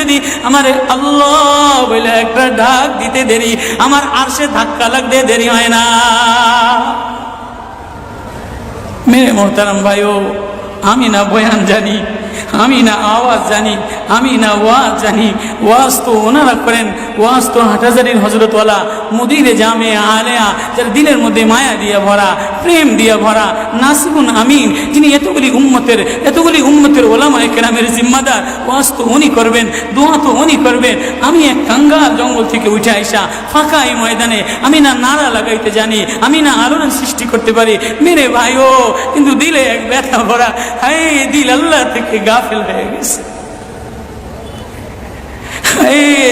যদি আমার আল্লাহ বলে একটা ডাক দিতে দেরি, আমার আরশে ধাক্কা লাগতে দেরি হয় না। মেরে মোহতারাম ভাইও, আমি না বয়ান জানি, আমি না আওয়াজ জানি আমি না ওয়াজ জানি, ওয়াজ তো ওনারা করেন, ওয়াজ তো হাটাজারির হজরতওয়ালা মুদিরে জামে আলেয়া, যার দিলের মধ্যে মায়া দিয়ে ভরা, প্রেম দিয়ে ভরা নাসিবুন আমিন, যিনি এতগুলি উম্মতের এতগুলি উম্মতের ওলামায় কেরামের জিম্মাদার, ওয়াজ তো উনি করবেন, দোয়া তো উনি করবেন। আমি এক কাঙ্গাল জঙ্গল থেকে উঠে আইসা ফাঁকা এই ময়দানে, আমি না নাড়া লাগাইতে জানি, আমি না আলোড়ন সৃষ্টি করতে পারি। মেরে ভাইও, কিন্তু দিলে এক ব্যথা ভরা হাই দিল আল্লাহ থেকে গাফেল হয়ে গেছে এই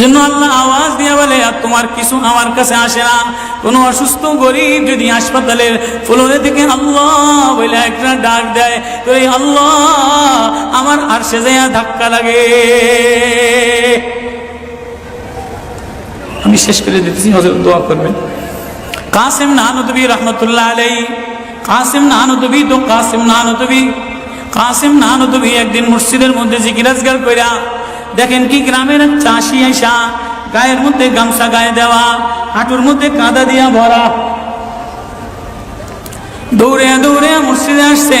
জন্য আল্লাহ আওয়াজ দিয়ে বলে, আর তোমার কিছু আমার কাছে আসে না। কোনো অসুস্থ গরিব যদি হাসপাতালের ফ্লোরে থেকে আল্লাহ বলে একটা ডাক দেয় তো এই আল্লাহ, আমার আর সে যায় ধাক্কা লাগে। আমি শেষ করে দিতেছি হজরত দোয়া করবেন। কাসিম নানদবী রহমতুল্লাহ আলাই কাসিম নানদবী তো কাসিম নানদবী কাসিম নানদবী একদিন মসজিদের মধ্যে জিকিরাজগার কইরা দেখেন কি গ্রামের চাষি আইসা গায়ের মধ্যে গামছা গায়ে দেওয়া, হাঁটুর মধ্যে কাদা দিয়া ভরা। দৌড়ে দৌড়ে মসজিদে আসছে,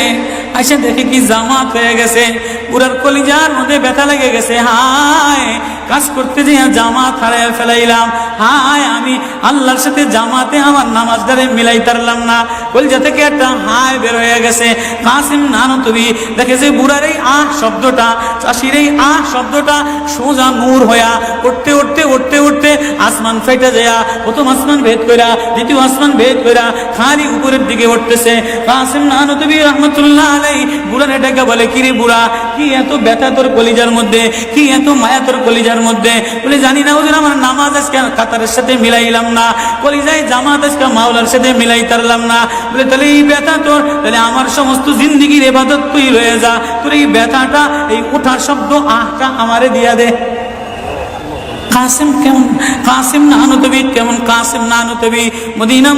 আইসা দেখে কি জামাত হয়ে গেছে। পুরার কলিজার মধ্যে ব্যথা লেগে গেছে। হায়, কাজ করতে যে জামাত হারাই ফেলাইলাম। হায়, আমি আল্লাহর সাথে জামাতে আমার নামাজ নামাজদারে মিলাই তারলাম না। কলিজা থেকে একটা হায় বের হয়ে গেছে। কাসিম নানো তুমি দেখে বুড়ার আহ শব্দটা, চাষির এই আহ শব্দটা সোজা নূর হইয়া উঠতে উঠতে উঠতে উঠতে আসমান ফেটে যায় প্রথম আসমান ভেদ কইরা, দ্বিতীয় আসমান ভেদ কইরা খালি উপরের দিকে উঠতেছে। কাসিম নানো তুমি রহমতুল্লাহ আলাই বুড়ার এটাকে বলে, কিরে বুড়া, কি এত ব্যথা তোর কলিজার মধ্যে? কি এত মায়া তোর কলিজার মধ্যে? বলে, জানি না ওদের আমার নামাজ আজকে কাতারের সাথে মিলাইলাম না। কলিজায় জামাত আজকে মাওলার সাথে মিলাই তারলাম না। বলে, তাহলে এই ব্যথা তোর, তাহলে আমার সমস্ত জিন্দিগির এবাদত তুই রয়ে যা। তোর এই ব্যথাটা, এই ওঠার শব্দ, আহটা আমারে দিয়া দে। কাসিম কেমন, কাসিম নানতবি কেমন, কাসিম নানতবি মদিনা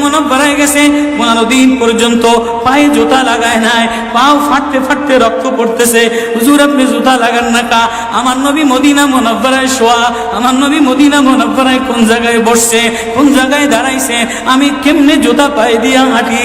গেছে, পনেরো দিন পর্যন্ত পায়ে জুতা লাগায় নাই, পাও ফাটতে ফাটতে রক্ত পড়তেছে। হুজুর, আপনি জুতা লাগান না কা? আমার নবী মদিনা মনব্বরায় শোয়া, আমার নবী মদিনা মনব্বরায় কোন জায়গায় বসছে, কোন জায়গায় দাঁড়াইছে, আমি কেমনে জুতা পায়ে দিয়া হাঁটি?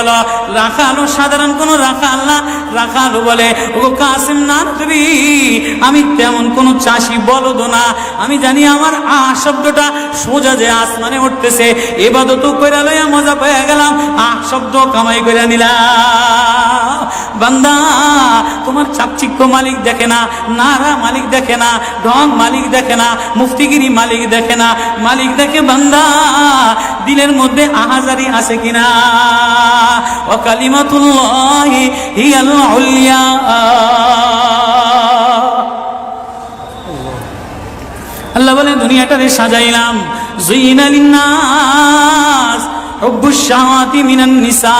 গেল রাখালো সাধারণ কোনো রাখাল না। রাখালো বলে ও কাসিম না তুমি আমি তেমন কোনো চাষি বলদ না। আমি জানি আমার আ শব্দটা সোজা যে আসমানে উঠতেছে। এবাদত কইরা লইয়া মজা পেয়ে গেলাম। আ শব্দ কামাই করে নিলাম। তোমার চাকচিক্য মালিক দেখে না, নারা মালিক দেখে না, ঢং মালিক দেখে না, মুফতিগিরি মালিক দেখে না, মালিক দেখে বান্দা, দিলের মধ্যে আহাজারি আছে কিনা? ও কালিমাতুল্লাহি হিয়াল আল্লাহ বলে দুনিয়াটারে সাজাইলাম। জুইনা লিন্নাস মিনান নিসা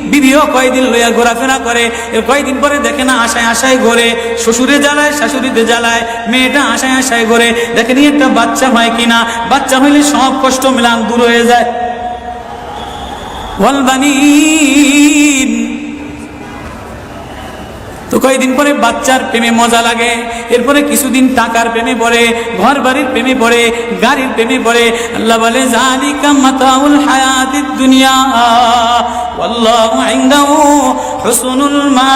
বিবিও কয়দিন লইয়া ঘোরাফেরা করে কয়দিন পরে দেখে না আশায় আশায় ঘরে, শ্বশুরে জ্বালায়, শাশুড়িতে জ্বালায়, মেয়েটা আশায় আশায় ঘরে, দেখে নি একটা বাচ্চা হয় কিনা, বাচ্চা হইলে সব কষ্ট মিলান, দূর হয়ে যায়। তো কয়েকদিন পরে বাচ্চার প্রেমে মজা লাগে। এরপরে কিছুদিন টাকার প্রেমে পড়ে ঘর বাড়ির প্রেমে পড়ে, গাড়ির প্রেমে পড়ে। আল্লাহ বলে জালিকা মাতাউল হায়াতিদ দুনিয়া, ওয়াল্লাহু ইনদাহু হুসনুল মা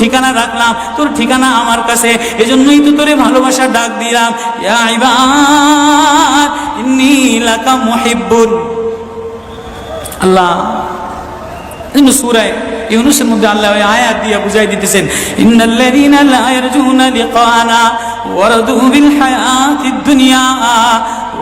ঠিকানা রাখলাম, তোর ঠিকানা আমার কাছে। এজন্যই তো তোরে ভালোবাসা ডাক দিলাম। নীলাকা আল্লাহ সুরায় ইউনুসের মধ্যে আল্লাহ আয়াত দিয়ে বুঝাই দিতেছেন লা ইয়ারজুনা লিকানা বিল দুনিয়া